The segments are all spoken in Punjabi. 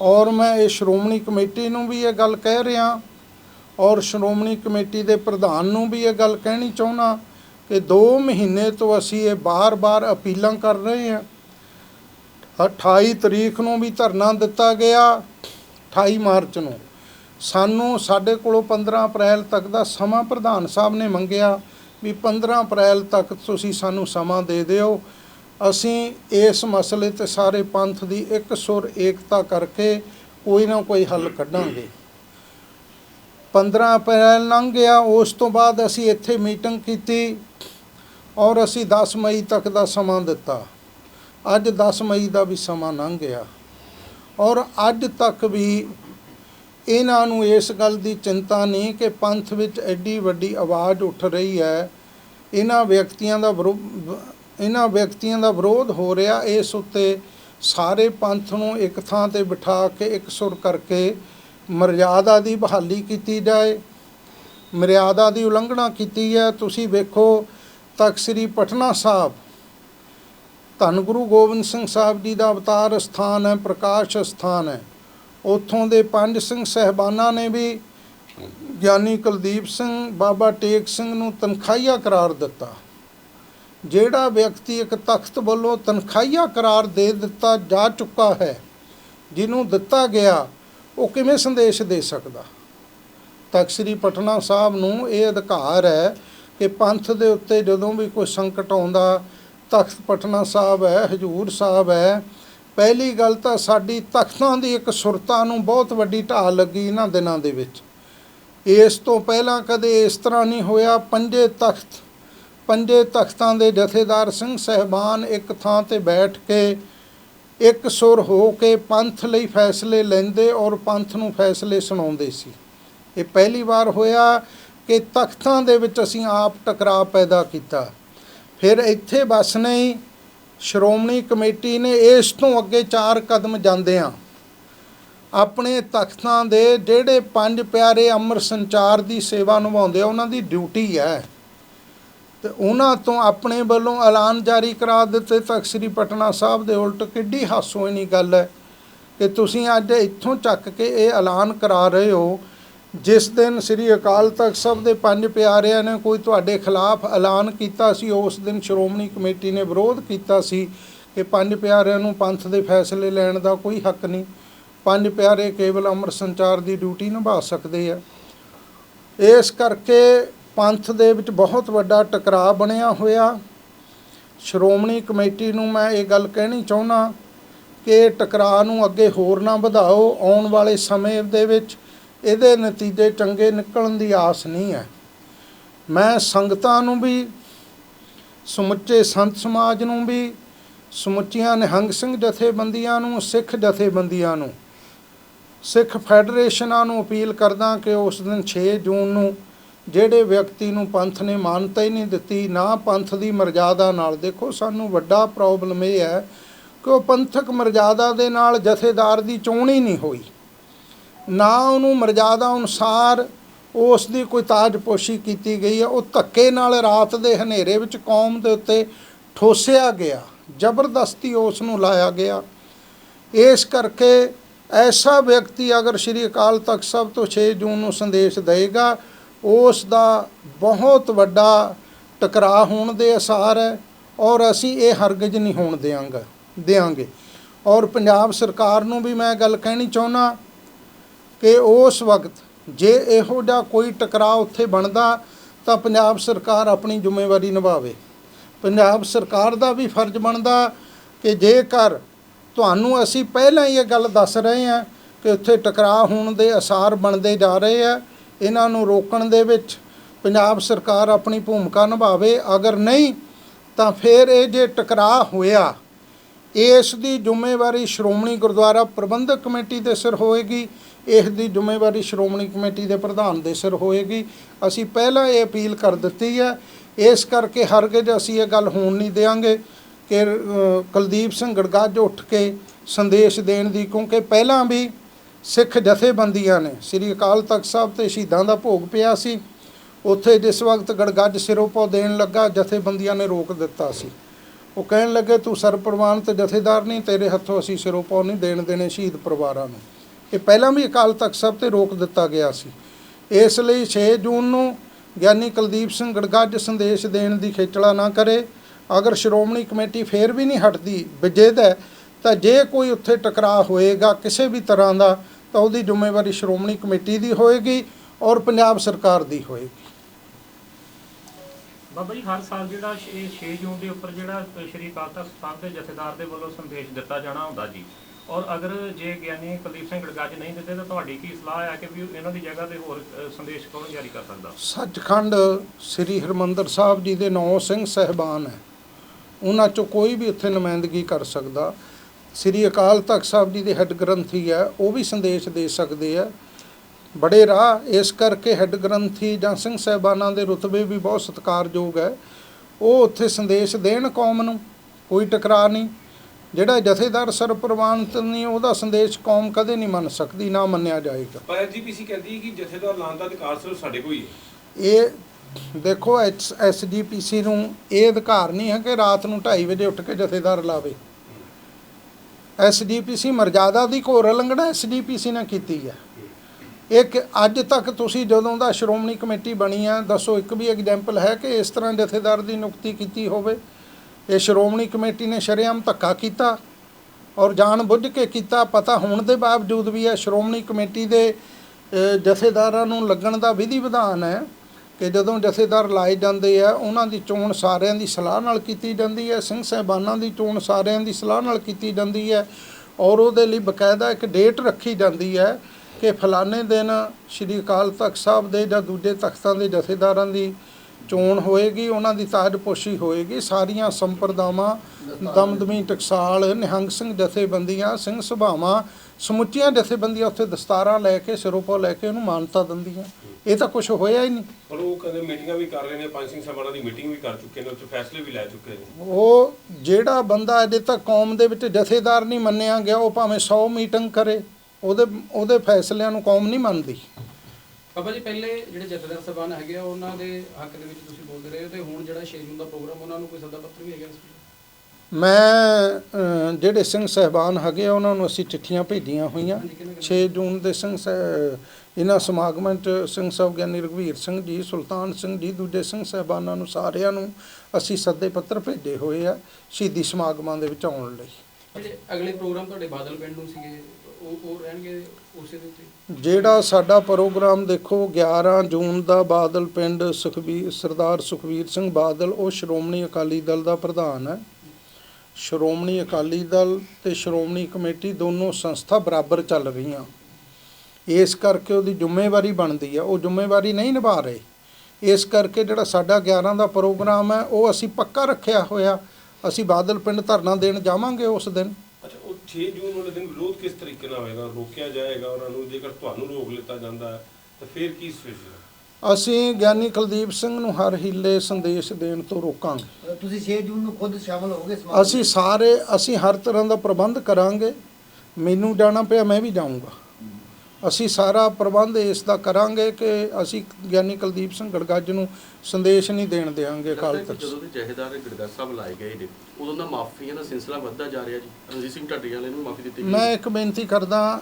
ਔਰ ਮੈਂ ਇਹ ਸ਼੍ਰੋਮਣੀ ਕਮੇਟੀ ਨੂੰ ਵੀ ਇਹ ਗੱਲ ਕਹਿ ਰਿਹਾ ਔਰ ਸ਼੍ਰੋਮਣੀ ਕਮੇਟੀ ਦੇ ਪ੍ਰਧਾਨ ਨੂੰ ਵੀ ਇਹ ਗੱਲ ਕਹਿਣੀ ਚਾਹੁੰਦਾ ਕਿ 2 ਮਹੀਨੇ ਤੋਂ ਅਸੀਂ ਇਹ ਬਾਰ-ਬਾਰ ਅਪੀਲਾਂ ਕਰ ਰਹੇ ਹਾਂ। 28 ਤਰੀਕ ਨੂੰ ਵੀ ਧਰਨਾ ਦਿੱਤਾ ਗਿਆ 28 ਮਾਰਚ ਨੂੰ। ਸਾਨੂੰ ਸਾਡੇ ਕੋਲੋਂ 15 ਅਪ੍ਰੈਲ ਤੱਕ ਦਾ ਸਮਾਂ ਪ੍ਰਧਾਨ ਸਾਹਿਬ ਨੇ ਮੰਗਿਆ ਵੀ 15 ਅਪ੍ਰੈਲ ਤੱਕ ਤੁਸੀਂ ਸਾਨੂੰ ਸਮਾਂ ਦੇ ਦਿਓ। ਅਸੀਂ ਇਸ ਮਸਲੇ ਤੇ ਸਾਰੇ ਪੰਥ ਦੀ ਇੱਕ ਸੁਰ ਏਕਤਾ ਕਰਕੇ ਕੋਈ ਨਾ ਕੋਈ ਹੱਲ ਕੱਢਾਂਗੇ। 15 ਅਪ੍ਰੈਲ ਲੰਘ ਗਿਆ, ਉਸ ਤੋਂ ਬਾਅਦ ਅਸੀਂ ਇੱਥੇ ਮੀਟਿੰਗ ਕੀਤੀ ਔਰ ਅਸੀਂ 10 ਮਈ ਤੱਕ ਦਾ ਸਮਾਂ ਦਿੱਤਾ। ਅੱਜ 10 ਮਈ ਦਾ ਵੀ ਸਮਾਂ ਲੰਘ ਗਿਆ ਔਰ ਅੱਜ ਤੱਕ ਵੀ ਇਹਨਾਂ ਨੂੰ ਇਸ ਗੱਲ ਦੀ ਚਿੰਤਾ ਨਹੀਂ ਕਿ ਪੰਥ ਵਿੱਚ ਐਡੀ ਵੱਡੀ ਆਵਾਜ਼ ਉੱਠ ਰਹੀ ਹੈ। ਇਹਨਾਂ ਵਿਅਕਤੀਆਂ ਦਾ ਵਿਰੋ- ਇਹਨਾਂ ਵਿਅਕਤੀਆਂ ਦਾ ਵਿਰੋਧ ਹੋ ਰਿਹਾ। ਇਸ ਉੱਤੇ ਸਾਰੇ ਪੰਥ ਨੂੰ ਇੱਕ ਥਾਂ ਤੇ ਬਿਠਾ ਕੇ ਇੱਕ ਸੁਰ ਕਰਕੇ ਮਰਜ਼ਾਦਾ ਦੀ ਬਹਾਲੀ ਕੀਤੀ ਜਾਏ। ਮਰਿਆਦਾ ਦੀ ਉਲੰਘਣਾ ਕੀਤੀ ਹੈ। ਤੁਸੀਂ ਵੇਖੋ ਤਖਤ ਸ੍ਰੀ ਪਟਨਾ ਸਾਹਿਬ, ਧੰਨ ਗੁਰੂ ਗੋਬਿੰਦ ਸਿੰਘ ਸਾਹਿਬ ਜੀ ਦਾ ਅਵਤਾਰ ਸਥਾਨ ਹੈ, ਪ੍ਰਕਾਸ਼ ਸਥਾਨ ਹੈ। ਉੱਥੋਂ ਦੇ ਪੰਜ ਸਿੰਘ ਸਹਿਬਾਨਾਂ ਨੇ ਵੀ ਗਿਆਨੀ ਕੁਲਦੀਪ ਸਿੰਘ, ਬਾਬਾ ਟੇਕ ਸਿੰਘ ਨੂੰ ਤਨਖਾਹੀਆ ਕਰਾਰ ਦਿੱਤਾ। ਜਿਹੜਾ ਵਿਅਕਤੀ ਇੱਕ ਤਖਤ ਵੱਲੋਂ ਤਨਖਾਹੀਆ ਕਰਾਰ ਦੇ ਦਿੱਤਾ ਜਾ ਚੁੱਕਾ ਹੈ, ਜਿਹਨੂੰ ਦਿੱਤਾ ਗਿਆ, ਉਹ ਕਿਵੇਂ ਸੰਦੇਸ਼ ਦੇ ਸਕਦਾ? ਤਖਤ ਸ੍ਰੀ ਪਟਨਾ ਸਾਹਿਬ ਨੂੰ ਇਹ ਅਧਿਕਾਰ ਹੈ ਕਿ ਪੰਥ ਦੇ ਉੱਤੇ ਜਦੋਂ ਵੀ ਕੋਈ ਸੰਕਟ ਆਉਂਦਾ, ਤਖਤ ਪਟਨਾ ਸਾਹਿਬ ਹੈ, ਹਜੂਰ ਸਾਹਿਬ ਹੈ, ਪਹਿਲੀ ਗੱਲ ਤਾਂ ਸਾਡੀ ਤਖਤਾਂ ਦੀ ਇੱਕ ਸੁਰਤਾ ਨੂੰ ਬਹੁਤ ਵੱਡੀ ਢਾਲ ਲੱਗੀ ਇਹਨਾਂ ਦਿਨਾਂ ਦੇ ਵਿੱਚ। ਇਸ ਤੋਂ ਪਹਿਲਾਂ ਕਦੇ ਇਸ ਤਰ੍ਹਾਂ ਨਹੀਂ ਹੋਇਆ, ਪੰਜੇ ਤਖਤ ਪੰਜੇ ਤਖਤਾਂ ਦੇ ਜਥੇਦਾਰ ਸਿੰਘ ਸਹਿਬਾਨ ਇੱਕ ਥਾਂ ਤੇ ਬੈਠ ਕੇ ਇੱਕ ਸੁਰ ਹੋ ਕੇ ਪੰਥ ਲਈ ਫੈਸਲੇ ਲੈਂਦੇ ਔਰ ਪੰਥ ਨੂੰ ਫੈਸਲੇ ਸੁਣਾਉਂਦੇ ਸੀ। ਇਹ ਪਹਿਲੀ ਵਾਰ ਹੋਇਆ ਕਿ ਤਖਤਾਂ ਦੇ ਵਿੱਚ ਅਸੀਂ ਆਪ ਟਕਰਾਅ ਪੈਦਾ ਕੀਤਾ। ਫਿਰ ਇੱਥੇ ਬਸ ਨਹੀਂ, ਸ਼੍ਰੋਮਣੀ ਕਮੇਟੀ ਨੇ ਇਸ ਤੋਂ ਅੱਗੇ ਚਾਰ ਕਦਮ ਜਾਂਦੇ ਜਾਂਦਿਆਂ ਆਪਣੇ ਤਖਤਾਂ ਦੇ ਜਿਹੜੇ ਪੰਜ ਪਿਆਰੇ ਅਮਰ ਸੰਚਾਰ ਦੀ ਸੇਵਾ ਨਿਭਾਉਂਦੇ ਆ, ਉਹਨਾਂ ਦੀ ਡਿਊਟੀ ਹੈ। ਤੇ ਉਹਨਾਂ ਤੋਂ ਆਪਣੇ ਵੱਲੋਂ ਐਲਾਨ ਜਾਰੀ ਕਰਾ ਦਿੱਤੇ ਤਖਤ ਸ੍ਰੀ ਪਟਨਾ ਸਾਹਿਬ ਦੇ ਉਲਟ ਕਿੱਡੀ ਹਾਸੋਹੀਣੀ ਗੱਲ ਹੈ ਕਿ ਤੁਸੀਂ ਅੱਜ ਇੱਥੋਂ ਚੱਕ ਕੇ ਇਹ ਐਲਾਨ ਕਰਾ ਰਹੇ ਹੋ। ਜਿਸ ਦਿਨ ਸ੍ਰੀ ਅਕਾਲ ਤਖਤ ਸਾਹਿਬ ਦੇ ਪੰਜ ਪਿਆਰਿਆਂ ਨੇ ਕੋਈ ਤੁਹਾਡੇ ਖਿਲਾਫ ਐਲਾਨ ਕੀਤਾ ਸੀ, ਉਸ ਦਿਨ ਸ਼੍ਰੋਮਣੀ ਕਮੇਟੀ ਨੇ ਵਿਰੋਧ ਕੀਤਾ ਸੀ ਕਿ ਪੰਜ ਪਿਆਰਿਆਂ ਨੂੰ ਪੰਥ ਦੇ ਫੈਸਲੇ ਲੈਣ ਦਾ ਕੋਈ ਹੱਕ ਨਹੀਂ। ਪੰਜ ਪਿਆਰੇ ਕੇਵਲ ਅੰਮ੍ਰਿਤ ਸੰਚਾਰ ਦੀ ਡਿਊਟੀ ਨਿਭਾ ਸਕਦੇ ਆ। ਇਸ ਕਰਕੇ ਪੰਥ ਦੇ ਵਿੱਚ ਬਹੁਤ ਵੱਡਾ ਟਕਰਾਅ ਬਣਿਆ ਹੋਇਆ। ਸ਼੍ਰੋਮਣੀ ਕਮੇਟੀ ਨੂੰ ਮੈਂ ਇਹ ਗੱਲ ਕਹਿਣੀ ਚਾਹੁੰਦਾ ਕਿ ਟਕਰਾਅ ਨੂੰ ਅੱਗੇ ਹੋਰ ਨਾ ਵਧਾਓ। ਆਉਣ ਵਾਲੇ ਸਮੇਂ ਦੇ ਵਿੱਚ ਇਹਦੇ ਨਤੀਜੇ ਚੰਗੇ ਨਿਕਲਣ ਦੀ ਆਸ ਨਹੀਂ ਹੈ। ਮੈਂ ਸੰਗਤਾਂ ਨੂੰ ਵੀ, ਸਮੁੱਚੇ ਸੰਤ ਸਮਾਜ ਨੂੰ ਵੀ, ਸਮੁੱਚੀਆਂ ਨਿਹੰਗ ਸਿੰਘ ਜਥੇਬੰਦੀਆਂ ਨੂੰ, ਸਿੱਖ ਜਥੇਬੰਦੀਆਂ ਨੂੰ, ਸਿੱਖ ਫੈਡਰੇਸ਼ਨਾਂ ਨੂੰ ਅਪੀਲ ਕਰਦਾ ਕਿ ਉਸ ਦਿਨ 6 ਜੂਨ ਨੂੰ ਜਿਹੜੇ ਵਿਅਕਤੀ ਨੂੰ ਪੰਥ ਨੇ ਮਾਨਤਾ ਹੀ ਨਹੀਂ ਦਿੱਤੀ, ਨਾ ਪੰਥ ਦੀ ਮਰਜ਼ਾਦਾ ਨਾਲ। ਦੇਖੋ, ਸਾਨੂੰ ਵੱਡਾ ਪ੍ਰੋਬਲਮ ਇਹ ਹੈ ਕਿ ਉਹ ਪੰਥਕ ਮਰਜ਼ਾਦਾ ਦੇ ਨਾਲ ਜਥੇਦਾਰ ਦੀ ਚੋਣ ਹੀ ਨਹੀਂ ਹੋਈ। ਨਾ ਉਹਨੂੰ ਮਰਜ਼ਾਦਾ ਅਨੁਸਾਰ ਉਸ ਦੀ ਕੋਈ ਤਾਜਪੋਸ਼ੀ ਕੀਤੀ ਗਈ ਹੈ। ਉਹ ਧੱਕੇ ਨਾਲ ਰਾਤ ਦੇ ਹਨੇਰੇ ਵਿੱਚ ਕੌਮ ਦੇ ਉੱਤੇ ਠੋਸਿਆ ਗਿਆ, ਜ਼ਬਰਦਸਤੀ ਉਸ ਨੂੰ ਲਾਇਆ ਗਿਆ। ਇਸ ਕਰਕੇ ਐਸਾ ਵਿਅਕਤੀ ਅਗਰ ਸ਼੍ਰੀ ਅਕਾਲ ਤਖਤ ਸਾਹਿਬ ਤੋਂ 6 ਜੂਨ ਨੂੰ ਸੰਦੇਸ਼ ਦੇਗਾ ਉਸ ਦਾ ਬਹੁਤ ਵੱਡਾ ਟਕਰਾਅ ਹੋਣ ਦੇ ਅਸਾਰ ਹੈ ਔਰ ਅਸੀਂ ਇਹ ਹਰਗਜ਼ ਨਹੀਂ ਹੋਣ ਦੇਵਾਂਗਾ ਦੇਵਾਂਗੇ ਔਰ ਪੰਜਾਬ ਸਰਕਾਰ ਨੂੰ ਵੀ ਮੈਂ ਗੱਲ ਕਹਿਣੀ ਚਾਹੁੰਦਾ ਕਿ ਉਸ ਵਕਤ ਜੇ ਇਹੋ ਜਿਹਾ ਕੋਈ ਟਕਰਾਅ ਉੱਥੇ ਬਣਦਾ ਤਾਂ ਪੰਜਾਬ ਸਰਕਾਰ ਆਪਣੀ ਜ਼ਿੰਮੇਵਾਰੀ ਨਿਭਾਵੇ। ਪੰਜਾਬ ਸਰਕਾਰ ਦਾ ਵੀ ਫਰਜ਼ ਬਣਦਾ ਕਿ ਜੇਕਰ ਤੁਹਾਨੂੰ ਅਸੀਂ ਪਹਿਲਾਂ ਹੀ ਇਹ ਗੱਲ ਦੱਸ ਰਹੇ ਹਾਂ ਕਿ ਉੱਥੇ ਟਕਰਾਅ ਹੋਣ ਦੇ ਅਸਾਰ ਬਣਦੇ ਜਾ ਰਹੇ ਆ ਇਹਨਾਂ ਨੂੰ ਰੋਕਣ ਦੇ ਵਿੱਚ ਪੰਜਾਬ ਸਰਕਾਰ ਆਪਣੀ ਭੂਮਿਕਾ ਨਿਭਾਵੇ, ਅਗਰ ਨਹੀਂ, ਤਾਂ ਫਿਰ ਇਹ ਜੇ ਟਕਰਾਅ ਹੋਇਆ, ਇਸ ਦੀ ਜ਼ਿੰਮੇਵਾਰੀ ਸ਼੍ਰੋਮਣੀ ਗੁਰਦੁਆਰਾ ਪ੍ਰਬੰਧਕ ਕਮੇਟੀ ਦੇ ਸਿਰ ਹੋਏਗੀ, ਇਸ ਦੀ ਜ਼ਿੰਮੇਵਾਰੀ ਸ਼੍ਰੋਮਣੀ ਕਮੇਟੀ ਦੇ ਪ੍ਰਧਾਨ ਦੇ ਸਿਰ ਹੋਏਗੀ। ਅਸੀਂ ਪਹਿਲਾਂ ਇਹ ਅਪੀਲ ਕਰ ਦਿੱਤੀ ਹੈ, ਇਸ ਕਰਕੇ ਹਰਗਿਜ਼ ਅਸੀਂ ਇਹ ਗੱਲ ਹੋਣ ਨਹੀਂ ਦੇਵਾਂਗੇ ਕਿ ਕੁਲਦੀਪ ਸਿੰਘ ਗੜਗੱਜ ਉੱਠ ਕੇ ਸੰਦੇਸ਼ ਦੇਣ ਦੀ, ਕਿਉਂਕਿ ਪਹਿਲਾਂ ਵੀ ਸਿੱਖ ਜਥੇਬੰਦੀਆਂ ਨੇ, ਸ੍ਰੀ ਅਕਾਲ ਤਖਤ ਸਾਹਿਬ ਤੇ ਸ਼ਹੀਦਾਂ ਦਾ ਭੋਗ ਪਿਆ ਸੀ। ਉੱਥੇ ਜਿਸ ਵਕਤ ਗੜਗੱਜ ਸਿਰੋਪੋ ਦੇਣ ਲੱਗਾ, ਜਥੇਬੰਦੀਆਂ ਨੇ ਰੋਕ ਦਿੱਤਾ ਸੀ। ਉਹ ਕਹਿਣ ਲੱਗੇ, ਤੂੰ ਸਰਪ੍ਰਵਾਨ ਤੇ ਜਥੇਦਾਰ ਨਹੀਂ, ਤੇਰੇ ਹੱਥੋਂ ਅਸੀਂ ਸਿਰੋਪੋ ਨਹੀਂ ਦੇਣ ਦੇਣੇ ਸ਼ਹੀਦ ਪਰਿਵਾਰਾਂ ਨੂੰ। ਇਹ ਪਹਿਲਾਂ ਵੀ ਅਕਾਲ ਤਖਤ ਸਾਹਿਬ ਤੇ ਰੋਕ ਦਿੱਤਾ ਗਿਆ ਸੀ। ਇਸ ਲਈ 6 ਜੂਨ ਨੂੰ ਗਿਆਨੀ ਕੁਲਦੀਪ ਸਿੰਘ ਗੜਗੱਜ ਸੰਦੇਸ਼ ਦੇਣ ਦੀ ਖੇਚਲਾ ਨਾ ਕਰੇ। ਅਗਰ ਸ਼੍ਰੋਮਣੀ ਕਮੇਟੀ ਫੇਰ ਵੀ ਨਹੀਂ ਹਟਦੀ ਵਿਜੇਦ ਹੈ, ਤਾਂ ਜੇ ਕੋਈ ਉੱਥੇ ਟਕਰਾਅ ਹੋਏਗਾ, ਕਿਸੇ ਵੀ ਤਰ੍ਹਾਂ ਦਾ ਤਾਂ ਉਹਦੀ ਜ਼ਿੰਮੇਵਾਰੀ ਸ਼੍ਰੋਮਣੀ ਕਮੇਟੀ ਦੀ ਹੋਏਗੀ ਔਰ ਪੰਜਾਬ ਸਰਕਾਰ ਦੀ ਹੋਏਗੀ। ਬਾਬਾ ਜੀ ਹਰ ਸਾਲ ਜਿਹੜਾ 6 ਜੂਨ ਦੇ ਉੱਪਰ ਜਿਹੜਾ ਸ਼੍ਰੀ ਅਕਾਲ ਤਖਤ ਸਾਹਿਬ ਦੇ ਜਥੇਦਾਰ ਦੇ ਵੱਲੋਂ ਸੰਦੇਸ਼ ਦਿੱਤਾ ਜਾਣਾ ਹੁੰਦਾ ਜੀ। ਔਰ ਅਗਰ ਜੇ ਗਿਆਨੀ ਕੁਲਦੀਪ ਸਿੰਘ ਗੜਗੱਜ ਨਹੀਂ ਦਿੰਦੇ ਤਾਂ ਤੁਹਾਡੀ ਕੀ ਸਲਾਹ ਹੈ ਕਿ ਵੀ ਇਹਨਾਂ ਦੀ ਜਗ੍ਹਾ ਤੇ ਹੋਰ ਸੰਦੇਸ਼ ਕੌਣ ਜਾਰੀ ਕਰ ਸਕਦਾ? ਸੱਚਖੰਡ ਸ੍ਰੀ ਹਰਮੰਦਰ ਸਾਹਿਬ ਜੀ ਦੇ ਨੌ ਸਿੰਘ ਸਹਿਬਾਨ ਹੈ। ਉਹਨਾਂ ਚੋਂ ਕੋਈ ਵੀ ਉੱਥੇ ਨੁਮਾਇੰਦਗੀ ਕਰ ਸਕਦਾ। ਸ੍ਰੀ ਅਕਾਲ ਤਖਤ ਸਾਹਿਬ ਜੀ ਦੇ ਹੈੱਡ ਗ੍ਰੰਥੀ ਹੈ ਉਹ ਵੀ ਸੰਦੇਸ਼ ਦੇ ਸਕਦੇ ਆ। ਬੜੇ ਰਾਹ ਇਸ ਕਰਕੇ ਹੈੱਡ ਗ੍ਰੰਥੀ ਜਾਂ ਸਿੰਘ ਸਹਿਬਾਨਾਂ ਦੇ ਰੁਤਬੇ ਵੀ ਬਹੁਤ ਸਤਿਕਾਰਯੋਗ ਹੈ। ਉਹ ਉੱਥੇ ਸੰਦੇਸ਼ ਦੇਣ ਕੌਮ ਨੂੰ ਕੋਈ ਟਕਰਾਅ ਨਹੀਂ। ਜਿਹੜਾ ਜਥੇਦਾਰ ਸਰਪ੍ਰਵਾਨਤ ਨਹੀਂ ਉਹਦਾ ਸੰਦੇਸ਼ ਕੌਮ ਕਦੇ ਨਹੀਂ ਮੰਨ ਸਕਦੀ ਨਾ ਮੰਨਿਆ ਜਾਏਗਾ। ਪਰ ਐਸਜੀਪੀਸੀ ਕਹਿੰਦੀ ਹੈ ਕਿ ਜਥੇਦਾਰ ਲਾਉਣ ਦਾ ਅਧਿਕਾਰ ਸਿਰਫ ਸਾਡੇ ਕੋਲ ਹੀ ਹੈ। ਇਹ ਦੇਖੋ ਐਸਜੀਪੀਸੀ ਨੂੰ ਇਹ ਅਧਿਕਾਰ ਨਹੀਂ ਹੈ ਕਿ ਰਾਤ ਨੂੰ 2:30 ਵਜੇ ਉੱਠ ਕੇ ਜਥੇਦਾਰ ਲਾਵੇ। ਐਸਜੀਪੀਸੀ ਮਰਜ਼ਾਦਾ ਦੀ ਘੋਰ ਉਲੰਘਣਾ ਐਸਜੀਪੀਸੀ ਨੇ ਕੀਤੀ ਹੈ ਇੱਕ ਅੱਜ ਤੱਕ ਤੁਸੀਂ ਜਦੋਂ ਦਾ ਸ਼੍ਰੋਮਣੀ ਕਮੇਟੀ ਬਣੀ ਆ, ਦੱਸੋ ਇੱਕ ਵੀ ਐਗਜ਼ਾਮਪਲ ਹੈ ਕਿ ਇਸ ਤਰ੍ਹਾਂ ਜਥੇਦਾਰ ਦੀ ਨਿਯੁਕਤੀ ਕੀਤੀ ਹੋਵੇ? ਇਹ ਸ਼੍ਰੋਮਣੀ ਕਮੇਟੀ ਨੇ ਸ਼ਰੇਆਮ ਧੱਕਾ ਕੀਤਾ ਔਰ ਜਾਣ ਬੁੱਝ ਕੇ ਕੀਤਾ। ਪਤਾ ਹੋਣ ਦੇ ਬਾਵਜੂਦ ਵੀ ਇਹ ਸ਼੍ਰੋਮਣੀ ਕਮੇਟੀ ਦੇ ਜਥੇਦਾਰਾਂ ਨੂੰ ਲੱਗਣ ਦਾ ਵਿਧੀ ਵਿਧਾਨ ਹੈ। ਕਿ ਜਦੋਂ ਜਥੇਦਾਰ ਲਾਏ ਜਾਂਦੇ ਆ, ਉਹਨਾਂ ਦੀ ਚੋਣ ਸਾਰਿਆਂ ਦੀ ਸਲਾਹ ਨਾਲ ਕੀਤੀ ਜਾਂਦੀ ਹੈ, ਸਿੰਘ ਸਾਹਿਬਾਨਾਂ ਦੀ ਚੋਣ ਸਾਰਿਆਂ ਦੀ ਸਲਾਹ ਨਾਲ ਕੀਤੀ ਜਾਂਦੀ ਹੈ ਔਰ ਉਹਦੇ ਲਈ ਬਕਾਇਦਾ ਇੱਕ ਡੇਟ ਰੱਖੀ ਜਾਂਦੀ ਹੈ ਕਿ ਫਲਾਣੇ ਦਿਨ ਸ਼੍ਰੀ ਅਕਾਲ ਤਖਤ ਸਾਹਿਬ ਦੇ ਜਾਂ ਦੂਜੇ ਤਖਤਾਂ ਦੇ ਜਥੇਦਾਰਾਂ ਦੀ ਚੋਣ ਹੋਏਗੀ, ਉਹਨਾਂ ਦੀ ਤਾਜਪੋਸ਼ੀ ਹੋਏਗੀ, ਸਾਰੀਆਂ ਸੰਪਰਦਾਵਾਂ ਦਮਦਮੀ ਟਕਸਾਲ, ਨਿਹੰਗ ਸਿੰਘ ਜਥੇਬੰਦੀਆਂ, ਸਿੰਘ ਸਭਾਵਾਂ ਸਮੁੱਚੀਆਂ ਜਥੇਬੰਦੀਆਂ ਉੱਥੇ ਦਸਤਾਰਾਂ ਲੈ ਕੇ ਸਿਰੋਪੋ ਲੈ ਕੇ ਉਹਨੂੰ ਮਾਨਤਾ ਦਿੰਦੀਆਂ। ਇਹ ਤਾਂ ਕੁਝ ਹੋਇਆ ਹੀ ਨਹੀਂ। ਪਰ ਉਹ ਕਹਿੰਦੇ ਮੀਟਿੰਗਾਂ ਵੀ ਕਰ ਰਹੇ ਨੇ ਪੰਜ ਸਿੰਘ ਸਭਾਵਾਂ ਦੀ ਮੀਟਿੰਗ ਵੀ ਕਰ ਚੁੱਕੇ ਨੇ ਉੱਥੇ ਫੈਸਲੇ ਵੀ ਲੈ ਚੁੱਕੇ ਨੇ। ਉਹ ਜਿਹੜਾ ਬੰਦਾ ਅਜੇ ਤੱਕ ਕੌਮ ਦੇ ਵਿੱਚ ਜਥੇਦਾਰ ਨਹੀਂ ਮੰਨਿਆ ਗਿਆ ਉਹ ਭਾਵੇਂ 100 ਮੀਟਿੰਗ ਕਰੇ ਉਹਦੇ ਉਹਦੇ ਫੈਸਲਿਆਂ ਨੂੰ ਕੌਮ ਨਹੀਂ ਮੰਨਦੀ। ਬਾਬਾ ਜੀ ਪਹਿਲੇ ਜਿਹੜੇ ਜਥੇਦਾਰ ਸਾਹਿਬਾਨ ਹੈਗੇ ਆ ਉਹਨਾਂ ਦੇ ਹੱਕ ਦੇ ਵਿੱਚ ਤੁਸੀਂ ਬੋਲਦੇ ਰਹੇ ਹੋ ਤੇ ਹੁਣ ਜਿਹੜਾ 6 ਜੂਨ ਦਾ ਪ੍ਰੋਗਰਾਮ ਉਹਨਾਂ ਨੂੰ ਕੋਈ ਸੱਦਾ ਪੱਤਰ ਵੀ ਹੈਗਾ ਇਸ ਵਿੱਚ? ਮੈਂ ਜਿਹੜੇ ਸਿੰਘ ਸਹਿਬਾਨ ਹੈਗੇ ਆ ਉਹਨਾਂ ਨੂੰ ਅਸੀਂ ਚਿੱਠੀਆਂ ਭੇਜੀਆਂ ਹੋਈਆਂ। ਹਾਂਜੀ, ਕਿਹਨਾਂ- 6 ਜੂਨ ਦੇ ਸਿੰਘ ਇਹਨਾਂ ਸਮਾਗਮਾਂ 'ਚ ਸਿੰਘ ਸਾਹਿਬ ਗਿਆਨੀ ਰਘਵੀਰ ਸਿੰਘ ਜੀ ਸੁਲਤਾਨ ਸਿੰਘ ਜੀ ਦੂਜੇ ਸਿੰਘ ਸਹਿਬਾਨਾਂ ਨੂੰ ਸਾਰਿਆਂ ਨੂੰ ਅਸੀਂ ਸੱਦੇ ਪੱਤਰ ਭੇਜੇ ਹੋਏ ਆ ਸ਼ਹੀਦੀ ਸਮਾਗਮਾਂ ਦੇ ਵਿੱਚ ਆਉਣ ਲਈ। ਅਗਲੇ ਪ੍ਰੋਗਰਾਮ ਤੁਹਾਡੇ ਬਾਦਲ ਪਿੰਡ ਨੂੰ ਸੀਗੇ ਉਹ ਉਹ ਰਹਿਣਗੇ ਉਸੇ ਦੇ ਉੱਤੇ? ਜਿਹੜਾ ਸਾਡਾ ਪ੍ਰੋਗਰਾਮ ਦੇਖੋ 11 ਜੂਨ ਦਾ ਬਾਦਲ ਪਿੰਡ ਸੁਖਬੀਰ ਸਰਦਾਰ ਸੁਖਬੀਰ ਸਿੰਘ ਬਾਦਲ ਉਹ ਸ਼੍ਰੋਮਣੀ ਅਕਾਲੀ ਦਲ ਦਾ ਪ੍ਰਧਾਨ ਹੈ। ਸ਼੍ਰੋਮਣੀ ਅਕਾਲੀ ਦਲ ਤੇ ਸ਼੍ਰੋਮਣੀ ਕਮੇਟੀ ਦੋਨੋਂ ਸੰਸਥਾ ਬਰਾਬਰ ਚੱਲ ਰਹੀਆਂ। ਇਸ ਕਰਕੇ ਉਹਦੀ ਜ਼ਿੰਮੇਵਾਰੀ ਬਣਦੀ ਹੈ ਉਹ ਜ਼ਿੰਮੇਵਾਰੀ ਨਹੀਂ ਨਿਭਾ ਰਹੇ। ਇਸ ਕਰਕੇ ਜਿਹੜਾ ਸਾਡਾ 11 ਦਾ ਪ੍ਰੋਗਰਾਮ ਹੈ, ਉਹ ਅਸੀਂ ਪੱਕਾ ਰੱਖਿਆ ਹੋਇਆ। ਅਸੀਂ ਬਾਦਲ ਪਿੰਡ ਧਰਨਾ ਦੇਣ ਜਾਵਾਂਗੇ ਉਸ ਦਿਨ। ਅੱਛਾ, ਉਹ 6 ਜੂਨ ਵਾਲੇ ਦਿਨ ਵਿਰੋਧ ਕਿਸ ਤਰੀਕੇ ਨਾਲ ਹੋਏਗਾ? ਰੋਕਿਆ ਜਾਏਗਾ ਉਹਨਾਂ ਨੂੰ? ਜੇਕਰ ਤੁਹਾਨੂੰ ਰੋਕ ਲਿੱਤਾ ਜਾਂਦਾ ਤਾਂ ਫਿਰ ਕੀ ਸਿਚੁਏਸ਼ਨ ਅਸੀਂ ਗਿਆਨੀ ਕੁਲਦੀਪ ਸਿੰਘ ਨੂੰ ਹਰ ਹੀਲੇ ਸੰਦੇਸ਼ ਦੇਣ ਤੋਂ ਰੋਕਾਂਗੇ। ਤੁਸੀਂ 6 ਜੂਨ ਨੂੰ ਖੁਦ ਸ਼ਾਮਲ ਹੋਗੇ ਸਮਾਗਮ ਅਸੀਂ ਸਾਰੇ ਅਸੀਂ ਹਰ ਤਰ੍ਹਾਂ ਦਾ ਪ੍ਰਬੰਧ ਕਰਾਂਗੇ। ਮੈਨੂੰ ਜਾਣਾ ਪਿਆ ਮੈਂ ਵੀ ਜਾਊਂਗਾ। ਅਸੀਂ ਸਾਰਾ ਪ੍ਰਬੰਧ ਇਸ ਦਾ ਕਰਾਂਗੇ ਕਿ ਅਸੀਂ ਗਿਆਨੀ ਕੁਲਦੀਪ ਸਿੰਘ ਗੜਗੱਜ ਨੂੰ ਸੰਦੇਸ਼ ਨਹੀਂ ਦੇਣ ਦੇਵਾਂਗੇ ਅਕਾਲ ਲੱਗਦਾ ਤਖਤ ਕਿ ਜਦੋਂ ਦੇ ਜਹੇਦਾਰ ਗੜਗਾ ਸਾਹਿਬ ਲਾਏ ਗਏ ਨੇ ਉਦੋਂ ਦਾ ਮਾਫੀਆਂ ਦਾ ਸਿਲਸਿਲਾ ਵੱਧਦਾ ਜਾ ਰਿਹਾ ਜੀ। ਰਣਜੀਤ ਸਿੰਘ ਢੱਡੀ ਵਾਲੇ ਨੂੰ ਮਾਫੀ ਦਿੱਤੀ ਗਈ। ਮੈਂ ਇੱਕ ਬੇਨਤੀ ਕਰਦਾ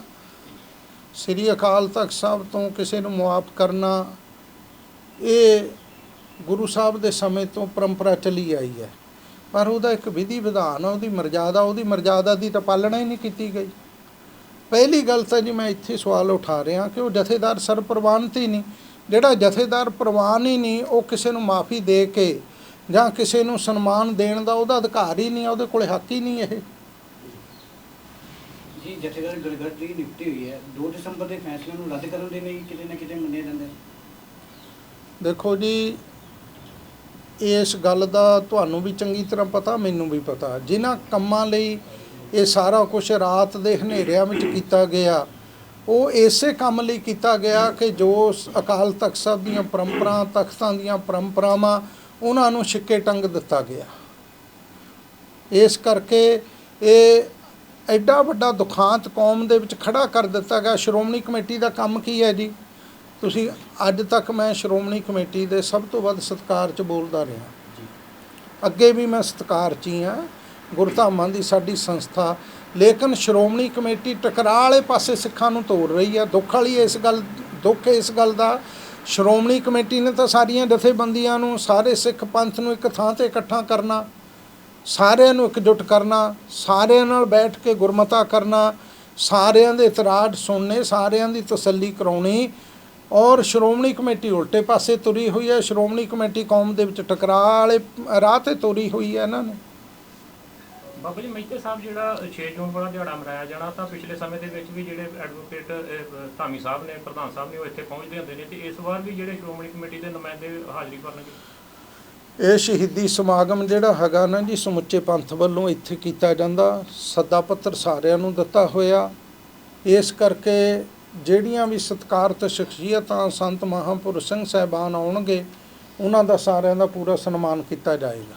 ਸ੍ਰੀ ਅਕਾਲ ਤਖਤ ਸਾਹਿਬ ਤੋਂ ਕਿਸੇ ਨੂੰ ਮੁਆਫ ਕਰਨਾ ਇਹ ਗੁਰੂ ਸਾਹਿਬ ਦੇ ਸਮੇਂ ਤੋਂ ਪਰੰਪਰਾ ਚੱਲੀ ਆਈ ਹੈ। ਪਰ ਉਹਦਾ ਇੱਕ ਵਿਧੀ ਵਿਧਾਨ ਆ, ਉਹਦੀ ਮਰਜ਼ਾਦਾ ਉਹਦੀ ਮਰਜ਼ਾਦਾ ਦੀ ਤਾਂ ਪਾਲਣਾ ਹੀ ਨਹੀਂ ਕੀਤੀ ਗਈ। ਪਹਿਲੀ ਗੱਲ ਤਾਂ ਜੀ ਮੈਂ ਇੱਥੇ ਸਵਾਲ ਉਠਾ ਰਿਹਾ ਕਿ ਉਹ ਜਥੇਦਾਰ ਸਰਪ੍ਰਵਾਨਤ ਹੀ ਨਹੀਂ। ਜਿਹੜਾ ਜਥੇਦਾਰ ਪ੍ਰਵਾਨ ਹੀ ਨਹੀਂ, ਉਹ ਕਿਸੇ ਨੂੰ ਮਾਫੀ ਦੇ ਕੇ ਜਾਂ ਕਿਸੇ ਨੂੰ ਸਨਮਾਨ ਦੇਣ ਦਾ ਉਹਦਾ ਅਧਿਕਾਰ ਹੀ ਨਹੀਂ ਹੈ ਉਹਦੇ ਕੋਲੇ ਹੱਕ ਹੀ ਨਹੀਂ ਇਹ। ਜੀ, ਜਥੇਦਾਰ ਗੜਗੜ ਦੀ ਨਿਯੁਕਤੀ ਹੋਈ ਹੈ। 2 ਦਸੰਬਰ ਦੇ ਫੈਸਲੇ ਨੂੰ ਰੱਦ ਕਰਨ ਦੇ ਲਈ ਕਿਤੇ ਨਾ ਕਿਤੇ ਮੰਨਿਆ ਜਾਂਦਾ ਹੈ। ਦੇਖੋ ਜੀ, ਇਸ ਗੱਲ ਦਾ ਤੁਹਾਨੂੰ ਵੀ ਚੰਗੀ ਤਰ੍ਹਾਂ ਪਤਾ, ਮੈਨੂੰ ਵੀ ਪਤਾ। ਜਿਨ੍ਹਾਂ ਕੰਮਾਂ ਲਈ ਇਹ ਸਾਰਾ ਕੁਝ ਰਾਤ ਦੇ ਹਨੇਰਿਆਂ ਵਿੱਚ ਕੀਤਾ ਗਿਆ, ਉਹ ਇਸੇ ਕੰਮ ਲਈ ਕੀਤਾ ਗਿਆ ਕਿ ਜੋ ਅਕਾਲ ਤਖਤ ਸਾਹਿਬ ਦੀਆਂ ਪਰੰਪਰਾ, ਤਖਤਾਂ ਦੀਆਂ ਪਰੰਪਰਾਵਾਂ, ਉਹਨਾਂ ਨੂੰ ਛਿੱਕੇ ਟੰਗ ਦਿੱਤਾ ਗਿਆ। ਇਸ ਕਰਕੇ ਇਹ ਐਡਾ ਵੱਡਾ ਦੁਖਾਂਤ ਕੌਮ ਦੇ ਵਿੱਚ ਖੜਾ ਕਰ ਦਿੱਤਾ ਗਿਆ। ਸ਼੍ਰੋਮਣੀ ਕਮੇਟੀ ਦਾ ਕੰਮ ਕੀ ਹੈ ਜੀ? ਤੁਸੀਂ ਅੱਜ ਤੱਕ ਮੈਂ ਸ਼੍ਰੋਮਣੀ ਕਮੇਟੀ ਦੇ ਸਭ ਤੋਂ ਵੱਧ ਸਤਿਕਾਰ 'ਚ ਬੋਲਦਾ ਰਿਹਾ। ਅੱਗੇ ਵੀ ਮੈਂ ਸਤਿਕਾਰ 'ਚ ਹੀ ਹਾਂ। ਗੁਰਧਾਮਾਂ ਦੀ ਸਾਡੀ ਸੰਸਥਾ ਲੇਕਿਨ ਸ਼੍ਰੋਮਣੀ ਕਮੇਟੀ ਟਕਰਾਅ ਵਾਲੇ ਪਾਸੇ ਸਿੱਖਾਂ ਨੂੰ ਤੋੜ ਰਹੀ ਹੈ ਦੁੱਖ ਵਾਲੀ ਇਸ ਗੱਲ ਦੁੱਖ ਇਸ ਗੱਲ ਦਾ ਸ਼੍ਰੋਮਣੀ ਕਮੇਟੀ ਨੇ ਤਾਂ ਸਾਰੀਆਂ ਜਥੇਬੰਦੀਆਂ ਨੂੰ ਸਾਰੇ ਸਿੱਖ ਪੰਥ ਨੂੰ ਇੱਕ ਥਾਂ ਤੇ ਇਕੱਠਾ ਕਰਨਾ ਸਾਰਿਆਂ ਨੂੰ ਇਕਜੁੱਟ ਕਰਨਾ ਸਾਰਿਆਂ ਨਾਲ ਬੈਠ ਕੇ ਗੁਰਮਤਾ ਕਰਨਾ ਸਾਰਿਆਂ ਦੇ ਇਤਰਾਜ਼ ਸੁਣਨੇ ਸਾਰਿਆਂ ਦੀ ਤਸੱਲੀ ਕਰਾਉਣੀ ਔਰ ਸ਼੍ਰੋਮਣੀ ਕਮੇਟੀ ਉਲਟੇ ਪਾਸੇ ਤੁਰੀ ਹੋਈ ਹੈ। ਸ਼੍ਰੋਮਣੀ ਕਮੇਟੀ ਕੌਮ ਦੇ ਵਿੱਚ ਟਕਰਾਅ ਵਾਲੇ ਰਾਹ ਤੇ ਤੁਰੀ ਹੋਈ ਹੈ ਇਹਨਾਂ ਨੇ। ਬਾਬਾ ਜੀ ਮਹਿਤੇ ਸਾਹਿਬ ਜਿਹੜਾ 6 ਜੂਨ ਵਾਲਾ ਦਿਹਾੜਾ ਮਨਾਇਆ ਜਾਣਾ ਤਾਂ ਪਿਛਲੇ ਸਮੇਂ ਦੇ ਵਿੱਚ ਵੀ ਜਿਹੜੇ ਐਡਵੋਕੇਟ ਧਾਮੀ ਸਾਹਿਬ ਨੇ ਪ੍ਰਧਾਨ ਸਾਹਿਬ ਨੇ ਉਹ ਇੱਥੇ ਪਹੁੰਚਦੇ ਹੁੰਦੇ ਨੇ ਤੇ ਇਸ ਵਾਰ ਵੀ ਜਿਹੜੇ ਸ਼੍ਰੋਮਣੀ ਕਮੇਟੀ ਦੇ ਨੁਮਾਇੰਦੇ ਹਾਜ਼ਰੀ ਕਰਨਗੇ ਇਹ ਸ਼ਹੀਦੀ ਸਮਾਗਮ ਜਿਹੜਾ ਹੈਗਾ ਨਾ ਜੀ ਸਮੁੱਚੇ ਪੰਥ ਵੱਲੋਂ ਇੱਥੇ ਕੀਤਾ ਜਾਂਦਾ। ਸੱਦਾ ਪੱਤਰ ਸਾਰਿਆਂ ਨੂੰ ਦਿੱਤਾ ਹੋਇਆ। ਇਸ ਕਰਕੇ ਜਿਹੜੀਆਂ ਵੀ ਸਤਿਕਾਰਤ ਸ਼ਖਸੀਅਤਾਂ ਸੰਤ ਮਹਾਂਪੁਰਸ਼ ਸਿੰਘ ਸਾਹਿਬਾਨ ਆਉਣਗੇ, ਉਹਨਾਂ ਦਾ ਸਾਰਿਆਂ ਦਾ ਪੂਰਾ ਸਨਮਾਨ ਕੀਤਾ ਜਾਏਗਾ।